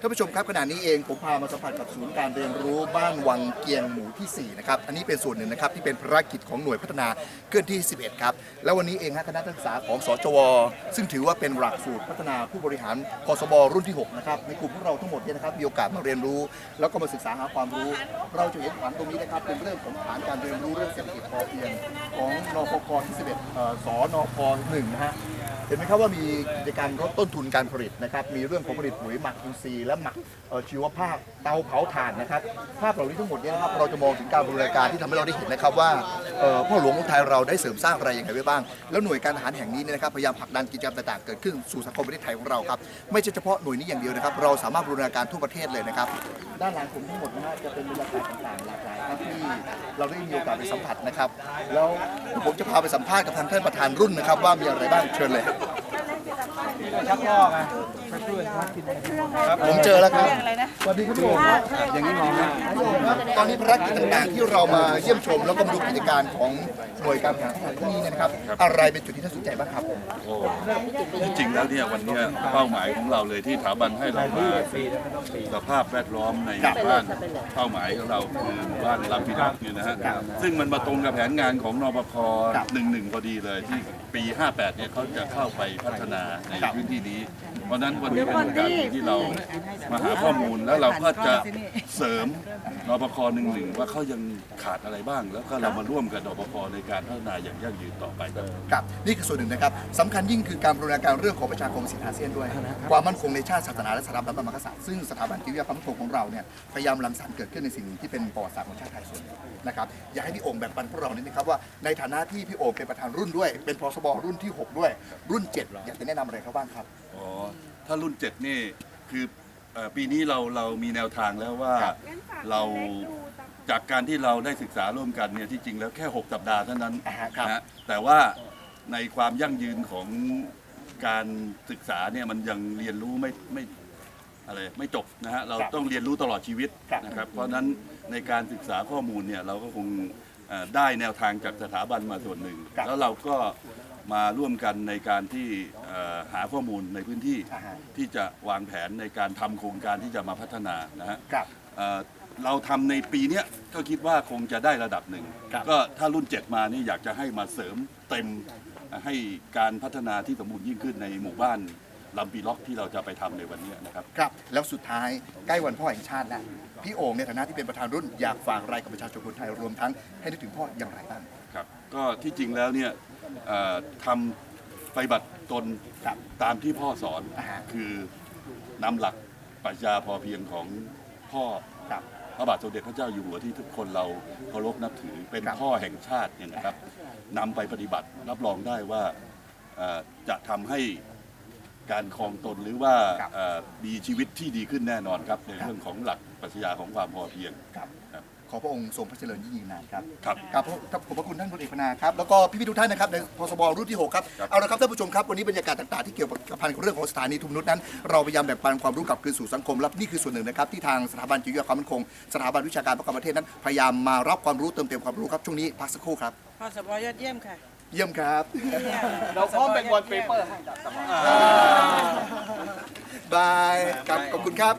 ท่านผู้ชมครับขณะนี้เองผมพามาสัมผัสกับศูนย์การเรียนรู้บ้านวังเกียงหมู่ที่ 4 นะครับ อันนี้เป็นส่วนหนึ่งนะครับที่เป็นภารกิจของหน่วยพัฒนาเคลื่อนที่ 11 ครับ แล้ววันนี้เองฮะคณะนักศึกษาของสจว ซึ่งถือว่าเป็นหลักสูตรพัฒนาผู้บริหารพสบรุ่นที่ 6 นะครับ ในกลุ่มของเราทั้งหมดเนี่ยนะครับมีโอกาสมาเรียนรู้ แล้วก็มาศึกษาหาความรู้ เราจะเห็นฐานตรงนี้นะครับเป็นเรื่องของฐานการเรียนรู้เรื่องเศรษฐกิจพอเพียงของนพกที่11สนพ1นะฮะเห็นไหมครับว่ามีกิจการมลดต้นทุนการผลิตนะครับมีเรื่องของผลิตปุ๋ยหมักอินทรีย์และหมักเอ่อชีวภาพเตาเผาถ่านนะครับ ภาพเหล่านี้ทั้งหมดเนี่ยนะครับเราจะมองถึงการบูรณาการที่ทำให้เราได้เห็นนะครับว่าเอ่อพ่อหลวงของไทยเราได้เสริมสร้างอะไรอย่างไรไว้บ้าง แล้วหน่วยการทหารแห่งนี้เนี่ยนะครับพยายามผลักดันกิจกรรมต่างๆเกิดขึ้นสู่สังคมประเทศไทยของเราครับไม่ใช่เฉพาะหน่วยนี้อย่างเดียวนะครับ เราสามารถบูรณาการทั่วประเทศเลยนะครับ ด้านหลังผมทั้งหมดนะฮะจะเป็นบรรยากาศต่างๆหลากหลายครับที่เราได้มีโอกาสไปสัมผัสนะครับ แล้วผมจะพาไปสัมภาษณ์กับทางท่านประธานรุ่นนะครับ ว่ามีอะไรบ้างเชิญเลย ชักลอกอะ ช่วยช่วยชักกินครับผมเจอแล้วครับอะไรนะสวัสดีคุณโอ๋ครับอย่างนี้มองนะครับตอนนี้ภารกิจต่างๆที่เรามาเยี่ยมชม แล้วก็มาดูกิจการของหน่วยการแข่งขันที่นี่เนี่ยนะครับ อะไรเป็นจุดที่น่าสนใจบ้างครับโอ้ที่จริงแล้วเนี่ยวันเนี้ยเป้าหมายของเราเลยที่สถาบันให้เรามาสภาพแวดล้อมในหมู่บ้านเป้าหมายของเราคือหมู่บ้านลำพิรักเนี่ยนะฮะซึ่งมันมาตรงกับแผนงานของนปพครับหนึ่งหนึ่งพอดีเลยที่ปี 58เนี่ยเขาจะเข้าไปพัฒนาในครับพื้นที่นี้ เพราะฉะนั้นวันนี้เป็นโอกาสดีที่เรามาหาข้อมูลแล้วเราก็จะเสริมนปพหนึ่งหนึ่งว่าเขายังขาดอะไรบ้าง แล้วก็เรามาร่วมกับนปพในการพัฒนาอย่างยั่งยืนต่อไปครับ ครับนี่คือส่วนหนึ่งนะครับสำคัญยิ่งคือการบรูรณาการเรื่องของประชาคมสิทธิอาเซียนด้วย ความมั่นคงในชาติศาสนาและสถาบันพระมหากษัตริย์ซึ่งสถาบันจิตวิทยาความมั่นคงของเราเนี่ยพยายามรังสรรค์เกิดขึ้นในสิ่งที่เป็นประวัติศาสตร์ของชาติไทยส่วนหนึ่งนะครับอยากให้พี่โอ่งแบ่งปันพวกเรานิดนึงครับว่าในฐานะที่พี่โอ่งเป็นประธานรุ่นด้วย เป็นพสบรุ่นที่6ด้วย รุ่น7อยากจะแนะนำอะไรเขาบ้างครับ อ๋อ ถ้ารุ่น7นี่คือเอ่อปีนี้เราเรามีแนวทางแล้วว่าครับเราจากการที่เราได้ศึกษาร่วมกันเนี่ยที่จริงแล้วแค่ 6 สัปดาห์เท่านั้นอ่าฮะครับ นะฮะแต่ว่าในความยั่งยืนของการศึกษาเนี่ยมันยังเรียนรู้ไม่ไม่อะไรไม่จบนะฮะเราครับต้องเรียนรู้ตลอดชีวิตครับ นะครับเพราะฉะนั้นในการศึกษาข้อมูลเนี่ยเราก็คงเอ่อได้แนวทางจากสถาบันมาส่วนหนึ่งครับแล้วเราก็มาร่วมกันในการที่เอ่อ หาข้อมูลในพื้นที่อ่าฮะที่จะวางแผนในการทำโครงการที่จะมาพัฒนานะฮะครับเอ่อเราทำในปีเนี้ยก็คิดว่าคงจะได้ระดับหนึ่งครับ ก็ถ้ารุ่น 7 มานี่อยากจะให้มาเสริมเต็มให้การพัฒนาที่สมบูรณ์ยิ่งขึ้นในหมู่บ้านลำปีล็อกที่เราจะไปทำในวันนี้นะครับ ครับ แล้วสุดท้ายใกล้วันพ่อแห่งชาติแล้วพี่โอ่งในฐานะที่เป็นประธานรุ่นอยากฝากอะไรกับประชาชนคนไทยรวมทั้งให้นึกถึงพ่ออย่างไรบ้าง ครับก็ที่จริงแล้วเนี่ยเอ่อทำไปฏิบัติตนครับตามที่พ่อสอนอ่าฮะคือนำหลักปรัชญาพอเพียงของพ่อครับพระบาทสมเด็จพระเจ้าอยู่หัวที่ทุกคนเราเคารพนับถือเป็นครับพ่อแห่งชาติเนี่ยนะครับนำไปปฏิบัติรับรองได้ว่าเอ่อจะทำให้ การครองตนหรือว่าครับเอ่อมีชีวิตที่ดีขึ้นแน่นอนครับ ในเรื่องของหลักปรัชญาของความพอเพียง ครับครับ ขอพระองค์ทรงพระเจริญยิ่งยืนนานครับ ครับ ครับครับขอบพระคุณท่านพลเอกพนาครับแล้วก็พี่ๆทุกท่านนะครับในพสบรุ่นที่6ครับครับ เอาละครับท่านผู้ชมครับวันนี้บรรยากาศต่างๆที่เกี่ยวกับพันกับเรื่องของสถานีทุมนุษย์นั้น เราพยายามแบ่งปันความรู้กลับคืนสู่สังคมและนี่คือส่วนหนึ่งนะครับที่ทางสถาบันจิตวิทยาความมั่นคง สถาบันวิชาการป้องกันประเทศนั้น พยายามมารับความรู้เติมเต็มความรู้ครับช่วงนี้พักสักครู่ครับ พอสบยอดเยี่ยมค่ะ เยี่ยมครับ เราพร้อมเป็นวอลเปเปอร์ให้บายครับขอบคุณครับ